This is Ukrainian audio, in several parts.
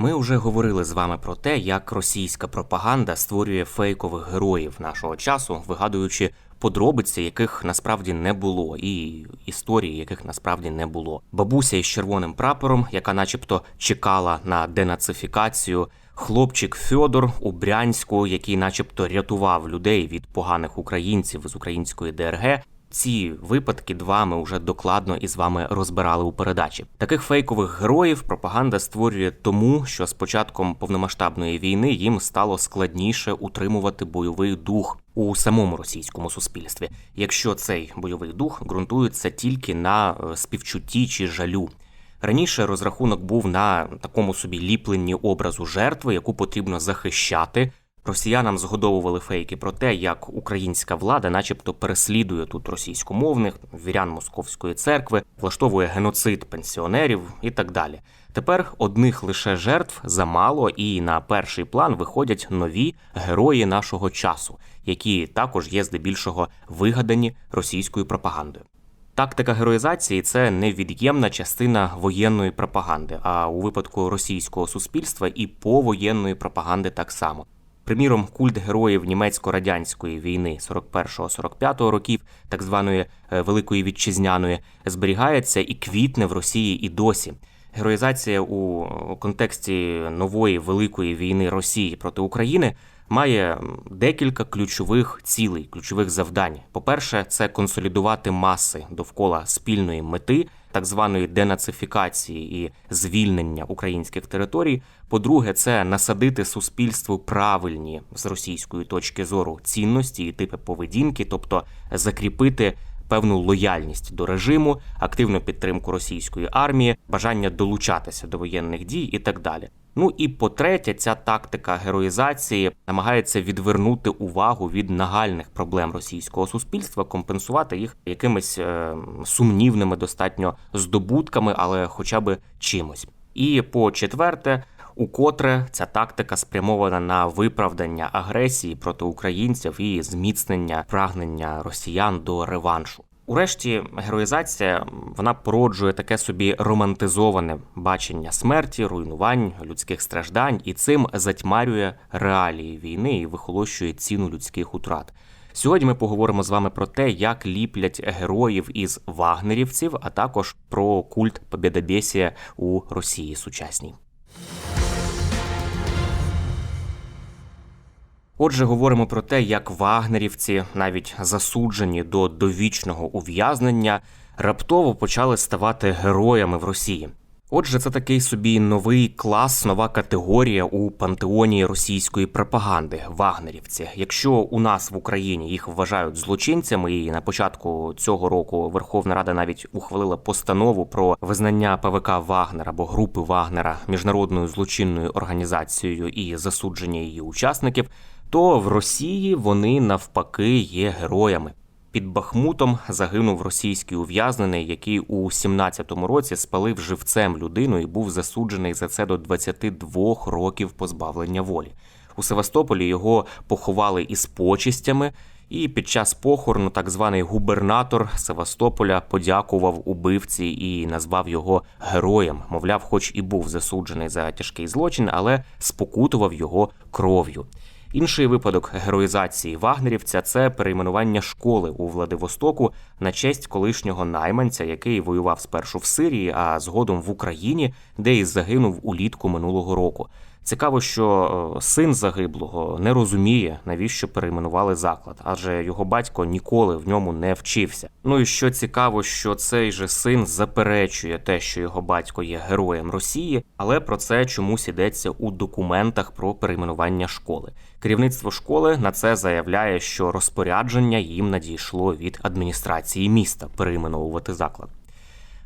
Ми вже говорили з вами про те, як російська пропаганда створює фейкових героїв нашого часу, вигадуючи подробиці, яких насправді не було, і історії, яких насправді не було. Бабуся із червоним прапором, яка, начебто, чекала на денацифікацію. Хлопчик Фьодор у Брянську, який, начебто, рятував людей від поганих українців з української ДРГ. Ці випадки два ми вже докладно із вами розбирали у передачі. Таких фейкових героїв пропаганда створює тому, що з початком повномасштабної війни їм стало складніше утримувати бойовий дух у самому російському суспільстві, якщо цей бойовий дух ґрунтується тільки на е, співчутті чи жалю. Раніше розрахунок був на такому собі ліпленні образу жертви, яку потрібно захищати. Росіянам згодовували фейки про те, як українська влада, начебто, переслідує тут російськомовних вірян московської церкви, влаштовує геноцид пенсіонерів і так далі. Тепер одних лише жертв замало, і на перший план виходять нові герої нашого часу, які також є здебільшого вигадані російською пропагандою. Тактика героїзації це невід'ємна частина воєнної пропаганди, а у випадку російського суспільства і повоєнної пропаганди так само. Приміром, культ героїв німецько-радянської війни 41-45 років, так званої е, Великої Вітчизняної, зберігається і квітне в Росії і досі. Героїзація у контексті нової великої війни Росії проти України має декілька ключових цілей, ключових завдань. По-перше, це консолідувати маси довкола спільної мети, так званої денацифікації і звільнення українських територій. По-друге, це насадити суспільству правильні з російської точки зору цінності і типи поведінки, тобто закріпити певну лояльність до режиму, активну підтримку російської армії, бажання долучатися до воєнних дій і так далі. Ну і по-третє, ця тактика героїзації намагається відвернути увагу від нагальних проблем російського суспільства, компенсувати їх якимись е, сумнівними достатньо здобутками, але хоча б чимось. І по четверте, укотре ця тактика спрямована на виправдання агресії проти українців і зміцнення прагнення росіян до реваншу. Урешті героїзація вона породжує таке собі романтизоване бачення смерті, руйнувань, людських страждань і цим затьмарює реалії війни і вихолощує ціну людських утрат. Сьогодні ми поговоримо з вами про те, як ліплять героїв із вагнерівців, а також про культ побєдобєсія у Росії сучасній. Отже, говоримо про те, як вагнерівці, навіть засуджені до довічного ув'язнення, раптово почали ставати героями в Росії. Отже, це такий собі новий клас, нова категорія у пантеоні російської пропаганди вагнерівці. Якщо у нас в Україні їх вважають злочинцями, і на початку цього року Верховна Рада навіть ухвалила постанову про визнання ПВК Вагнер або групи Вагнера міжнародною злочинною організацією і засудження її учасників, то в Росії вони навпаки є героями. Під Бахмутом загинув російський ув'язнений, який у 17-му році спалив живцем людину і був засуджений за це до 22 років позбавлення волі. У Севастополі його поховали із почистями, і під час похорону так званий губернатор Севастополя подякував убивці і назвав його героєм. Мовляв, хоч і був засуджений за тяжкий злочин, але спокутував його кров'ю. Інший випадок героїзації вагнерівця це перейменування школи у Владивостоку на честь колишнього найманця, який воював спершу в Сирії, а згодом в Україні, де і загинув улітку минулого року. Цікаво, що е, син загиблого не розуміє, навіщо перейменували заклад, адже його батько ніколи в ньому не вчився. Ну і що цікаво, що цей же син заперечує те, що його батько є героєм Росії, але про це чомусь йдеться у документах про перейменування школи. Керівництво школи на це заявляє, що розпорядження їм надійшло від адміністрації міста перейменовувати заклад.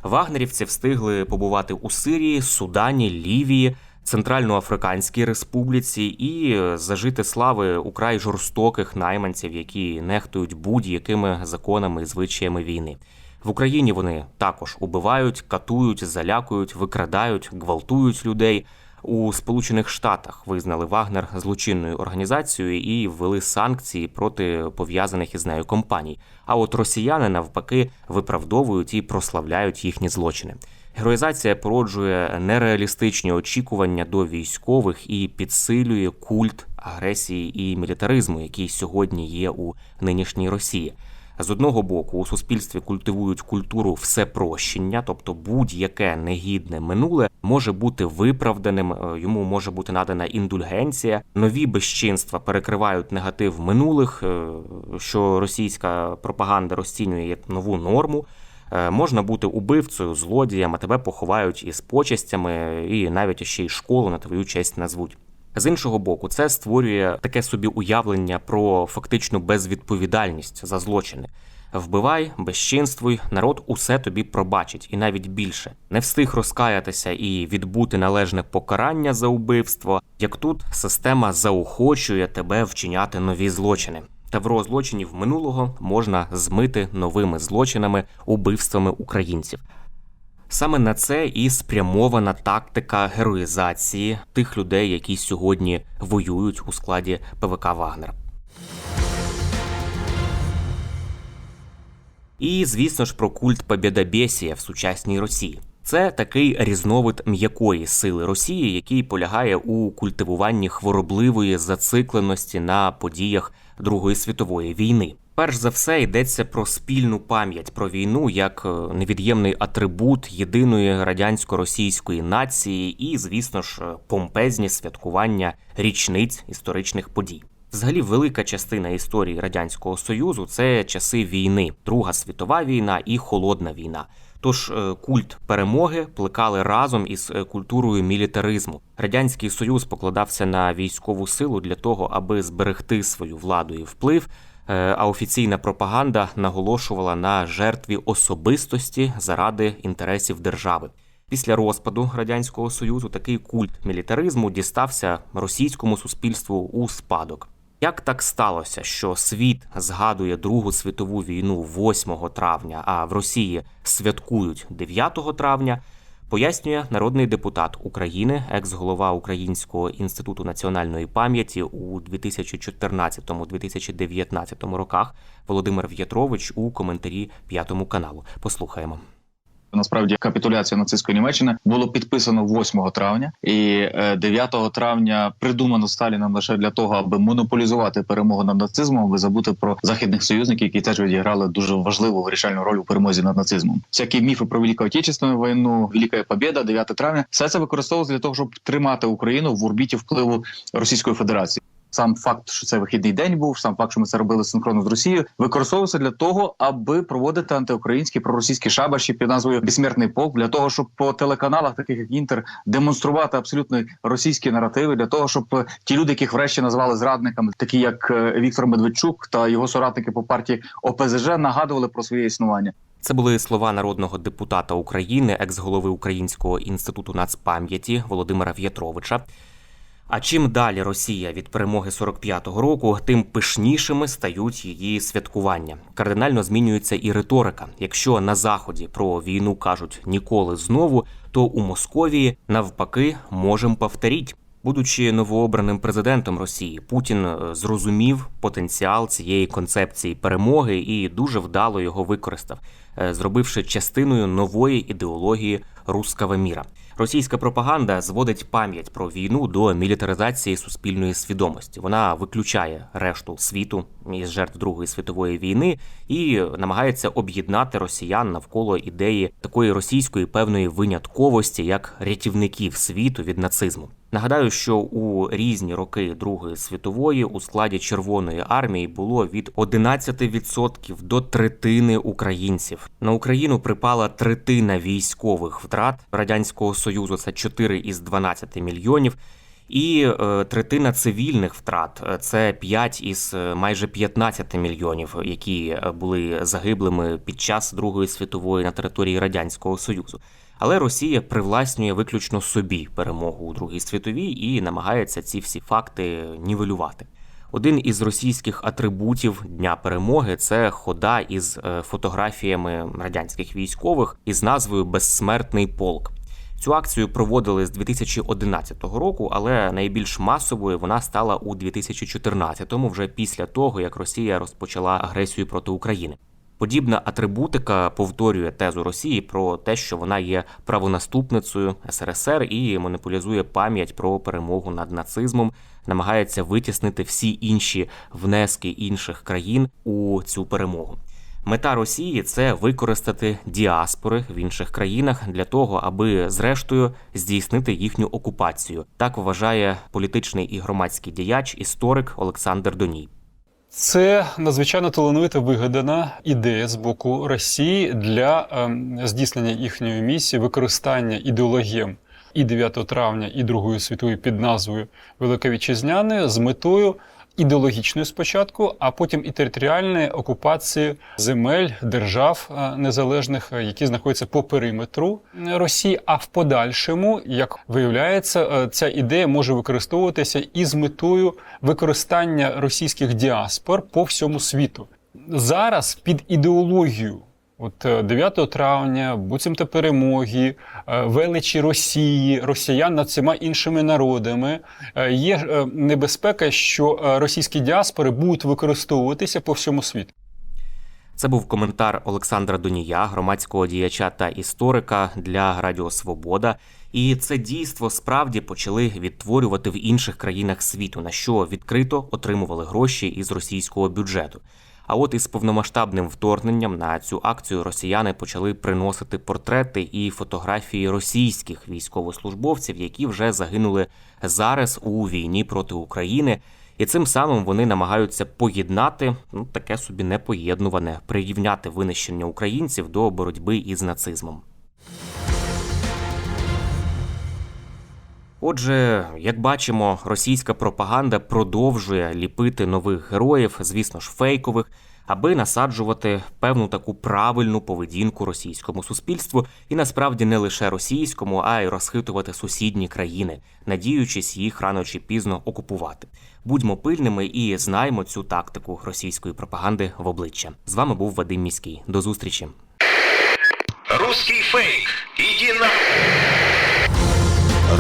Вагнерівці встигли побувати у Сирії, Судані, Лівії, Центральноафриканській Республіці і зажити слави украй жорстоких найманців, які нехтують будь-якими законами і звичаями війни. В Україні вони також убивають, катують, залякують, викрадають, гвалтують людей. У Сполучених Штатах визнали Вагнер злочинною організацією і ввели санкції проти пов'язаних із нею компаній. А от росіяни навпаки виправдовують і прославляють їхні злочини. Героїзація породжує нереалістичні очікування до військових і підсилює культ агресії і мілітаризму, який сьогодні є у нинішній Росії. З одного боку, у суспільстві культивують культуру всепрощення, тобто будь-яке негідне минуле може бути виправданим, е, йому може бути надана індульгенція. Нові безчинства перекривають негатив минулих, е, що російська пропаганда розцінює як нову норму. Е, Можна бути убивцею, злодієм, а тебе поховають із почестями, і навіть ще й школу на твою честь назвуть. З іншого боку, це створює таке собі уявлення про фактичну безвідповідальність за злочини. Вбивай, безчинствуй, народ усе тобі пробачить, і навіть більше не встиг розкаятися і відбути належне покарання за убивство. Як тут система заохочує тебе вчиняти нові злочини. Тавро злочинів минулого можна змити новими злочинами, убивствами українців. Саме на це і спрямована тактика героїзації тих людей, які сьогодні воюють у складі ПВК Вагнер. І, звісно ж, про культ Побєдобєсія в сучасній Росії. Це такий різновид м'якої сили Росії, який полягає у культивуванні хворобливої зацикленості на подіях Другої світової війни. Перш за все йдеться про спільну пам'ять про війну як е, невід'ємний атрибут єдиної радянсько-російської нації, і, звісно ж, е, помпезні святкування річниць історичних подій. Взагалі, велика частина історії радянського союзу це часи війни, Друга світова війна і холодна війна. Тож е, культ перемоги плекали разом із е, культурою мілітаризму. Радянський Союз покладався на військову силу для того, аби зберегти свою владу і вплив. е, А офіційна пропаганда наголошувала на жертві особистості заради інтересів держави. Після розпаду радянського союзу такий культ мілітаризму дістався російському суспільству у спадок. Як так сталося, що світ згадує Другу світову війну 8 травня, а в Росії святкують 9 травня, пояснює народний депутат України, екс-голова Українського інституту національної пам'яті у 2014-2019 роках Володимир В'ятрович у коментарі п'ятому каналу. Послухаємо. Насправді капітуляція нацистської Німеччини було підписано 8 травня, і е, 9 травня придумано Сталіном лише для того, аби монополізувати перемогу над нацизмом, аби забути про західних союзників, які теж відіграли дуже важливу вирішальну роль у перемозі над нацизмом. Всякі міфи про Велику Отечественну війну, Велика Побєда, 9 травня, все це використовувалося для того, щоб тримати Україну в орбіті впливу Російської Федерації. Сам факт, що це вихідний день був, сам факт, що ми це робили синхронно з Росією, використовувався для того, аби проводити антиукраїнські проросійські шабаші під назвою Безсмертний полк, для того, щоб по телеканалах, таких як Інтер, демонструвати абсолютно російські наративи, для того, щоб е, ті люди, яких врешті назвали зрадниками, такі як е, Віктор Медведчук та його соратники по партії ОПЗЖ, нагадували про своє існування. Це були слова народного депутата України, екс-голови Українського інституту нацпам'яті Володимира В'ятровича. А чим далі Росія від перемоги 45-го року, тим пишнішими стають її святкування. Кардинально змінюється і риторика. Якщо на заході про війну кажуть ніколи знову, то у Московії навпаки можем повторіть. Будучи новообраним президентом Росії, Путін е, зрозумів потенціал цієї концепції перемоги і дуже вдало його використав, е, зробивши частиною нової ідеології руского міра. Російська пропаганда зводить пам'ять про війну до мілітаризації суспільної свідомості. Вона виключає решту світу із жертв Другої світової війни і намагається об'єднати росіян навколо ідеї такої російської певної винятковості як рятівників світу від нацизму. Нагадаю, що у різні роки Другої світової у складі Червоної армії було від 11% до третини українців. На Україну припала третина військових втрат радянського союзу. Це 4 із 12 мільйонів. І е, третина цивільних втрат це 5 із е, майже 15 мільйонів, які е, були загиблими під час Другої світової на території радянського союзу. Але Росія привласнює виключно собі перемогу у Другій світовій і намагається ці всі факти нівелювати. Один із російських атрибутів Дня перемоги це хода із е, фотографіями радянських військових із назвою Безсмертний полк. Цю акцію проводили з 2011 року, але найбільш масовою вона стала у 2014-му, вже після того як Росія розпочала агресію проти України. Подібна атрибутика повторює тезу Росії про те, що вона є правонаступницею СРСР і монополізує пам'ять про перемогу над нацизмом, намагається витіснити всі інші внески інших країн у цю перемогу. Мета Росії це використати діаспори в інших країнах для того, аби зрештою здійснити їхню окупацію. Так вважає політичний і громадський діяч, історик Олександр Доній. Це надзвичайно талановита вигадана ідея з боку Росії для ем, здійснення їхньої місії використання ідеологієм і 9 травня, і Другої світової під назвою Велика Вітчизняної з метою ідеологічної спочатку, а потім і територіальної окупації земель держав е, незалежних, е, які знаходяться по периметру Росії. А в подальшому, як виявляється, е, ця ідея може використовуватися і з метою використання російських діаспор по всьому світу. Зараз під ідеологію. От е, 9 травня, буцімто перемоги, е, величі Росії, росіян над всіма іншими народами. е, Є е, небезпека, що е, російські діаспори будуть використовуватися по всьому світу. Це був коментар Олександра Донія, громадського діяча та історика для Радіо Свобода. І це дійство справді почали відтворювати в інших країнах світу, на що відкрито отримували гроші із російського бюджету. А от із повномасштабним вторгненням на цю акцію росіяни почали приносити портрети і фотографії російських військовослужбовців, які вже загинули зараз у війні проти України. І цим самим вони намагаються поєднати ну таке собі непоєднуване, прирівняти винищення українців до боротьби із нацизмом. Отже, як бачимо, російська пропаганда продовжує ліпити нових героїв, звісно ж, фейкових, аби насаджувати певну таку правильну поведінку російському суспільству, і насправді не лише російському, а й розхитувати сусідні країни, надіючись їх рано чи пізно окупувати. Будьмо пильними і знаймо цю тактику російської пропаганди в обличчя. З вами був Вадим Міський. До зустрічі. Русский фейк. Иди на